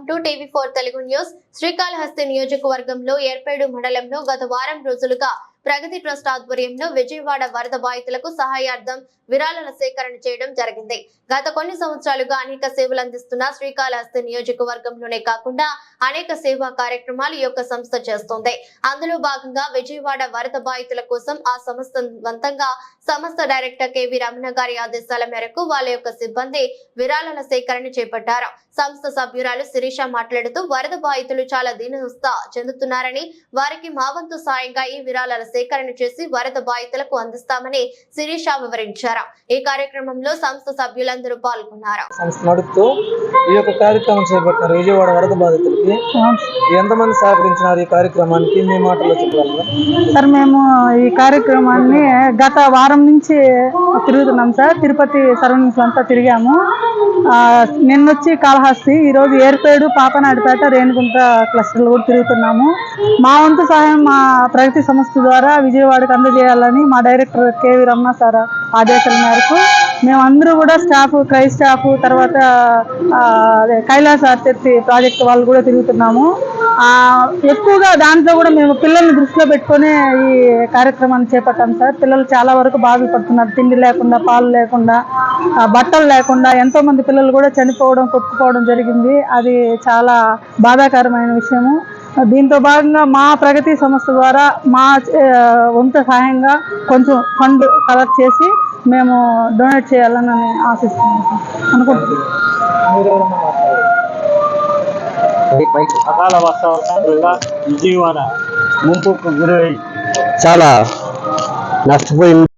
Welcome to TV four Telugu news. Srikalahasti నియోజకవర్గంలో ఏర్పేడు మండలంలో గత వారం రోజులుగా ప్రగతి ట్రస్ట్ ఆధ్వర్యంలో విజయవాడ వరద బాధితులకు సహాయార్థం విరాళాల సేకరణ చేయడం జరిగింది. గత కొన్ని సంవత్సరాలుగా అనేక సేవలు అందిస్తున్న శ్రీకాళహస్తి నియోజకవర్గంలోనే కాకుండా అనేక సేవా కార్యక్రమాలు ఈ యొక్క సంస్థ చేస్తోంది. అందులో భాగంగా విజయవాడ వరద బాధితుల కోసం ఆ సంస్థ వంతంగా సంస్థ డైరెక్టర్ కెవి రమణ గారి ఆదేశాల మేరకు వాళ్ళ యొక్క సిబ్బంది విరాళాల సేకరణ చేపట్టారు. సంస్థ సభ్యురాలు శిరీష మాట్లాడుతూ వరద బాధితులు చాలా దీనస్థ చెందుతున్నారని వారికి మా వంతు సాయంగా ఈ విరాళాల సేకరణ చేసి వరద బాధితులకు అందిస్తామని శిరీష వివరించారు. ఈ కార్యక్రమంలో సంస్థ సభ్యులందరూ పాల్గొన్నారు. సంస్థ నడుపుతూ ఈ యొక్క కార్యక్రమం చేపట్టారు విజయవాడ వరద బాధితులకి ఎంతమంది సహకరించినారు ఈ కార్యక్రమానికి? మీ మాటల్లో చెప్పగలరా? సార్ మేము ఈ కార్యక్రమాన్ని గత వారం నుంచి తిరుగుతున్నాం సార్. తిరుపతి సరౌండింగ్స్ అంతా తిరిగాము. ఆ, నిన్నొచ్చి కాళహస్తి ఈరోజు ఏర్పేడు పాపనాయుడుపేట రేణుగుంట క్లస్టర్లు కూడా తిరుగుతున్నాము. మా వంతు సహాయం మా ప్రగతి సంస్థ ద్వారా విజయవాడకు అందజేయాలని మా డైరెక్టర్ కేవి రమణ సార్ ఆదేశాల మేరకు మేమందరూ కూడా స్టాఫ్ క్రై స్టాఫ్ తర్వాత కైలాస ఆర్తిథి ప్రాజెక్ట్ వాళ్ళు కూడా తిరుగుతున్నాము. ఎక్కువగా దాంట్లో కూడా మేము పిల్లల్ని దృష్టిలో పెట్టుకునే ఈ కార్యక్రమాన్ని చేపట్టాం సార్. పిల్లలు చాలా వరకు బాధలు పడుతున్నారు. తిండి లేకుండా పాలు లేకుండా బట్టలు లేకుండా ఎంతోమంది పిల్లలు కూడా చనిపోవడం కొట్టుకుపోవడం జరిగింది. అది చాలా బాధాకరమైన విషయము. దీంతో భాగంగా మా ప్రగతి సంస్థ ద్వారా మా వంతు సహాయంగా కొంచెం ఫండ్ కలెక్ట్ చేసి మేము డొనేట్ చేయాలని ఆశిస్తున్నాం అనుకుంటున్నాం అకాల వర్షాల వల్ల విజయవాడ ముంపుకు గురై చాలా నష్టపోయింది.